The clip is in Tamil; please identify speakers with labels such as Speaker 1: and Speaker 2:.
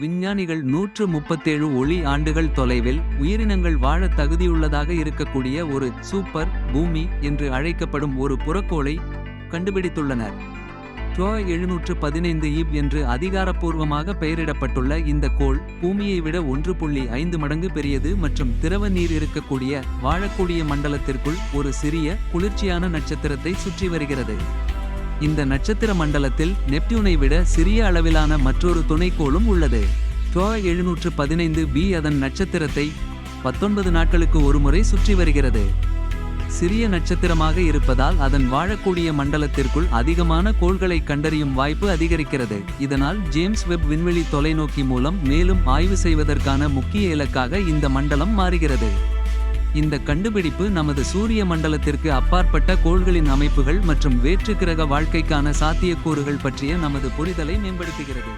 Speaker 1: விஞ்ஞானிகள் நூற்று முப்பத்தேழு ஒளி ஆண்டுகள் தொலைவில் உயிரினங்கள் வாழத் தகுதியுள்ளதாக இருக்கக்கூடிய ஒரு சூப்பர் பூமி என்று அழைக்கப்படும் ஒரு புறக்கோளை கண்டுபிடித்துள்ளனர். ட்ரோ எழுநூற்று பதினைந்து இப் என்று அதிகாரப்பூர்வமாக பெயரிடப்பட்டுள்ள இந்த கோள் பூமியை விட ஒன்று புள்ளி ஐந்து மடங்கு பெரியது மற்றும் திரவ நீர் இருக்கக்கூடிய வாழக்கூடிய மண்டலத்திற்குள் ஒரு சிறிய குளிர்ச்சியான நட்சத்திரத்தை சுற்றி வருகிறது. இந்த நட்சத்திர மண்டலத்தில் நெப்டியூனை விட சிறிய அளவிலான மற்றொரு துணைக்கோளும் உள்ளது. டோ எழுநூற்று பதினைந்து பி அதன் நட்சத்திரத்தை பத்தொன்பது நாட்களுக்கு ஒருமுறை சுற்றி வருகிறது. சிறிய நட்சத்திரமாக இருப்பதால் அதன் வாழக்கூடிய மண்டலத்திற்குள் அதிகமான கோள்களை கண்டறியும் வாய்ப்பு அதிகரிக்கிறது. இதனால் ஜேம்ஸ் வெப் விண்வெளி தொலைநோக்கி மூலம் மேலும் ஆய்வு செய்வதற்கான முக்கிய இலக்காக இந்த மண்டலம் மாறுகிறது. இந்த கண்டுபிடிப்பு நமது சூரிய மண்டலத்திற்கு அப்பாற்பட்ட கோள்களின் அமைப்புகள் மற்றும் வேற்று கிரக வாழ்க்கைக்கான சாத்தியக்கூறுகள் பற்றிய நமது புரிதலை மேம்படுத்துகிறது.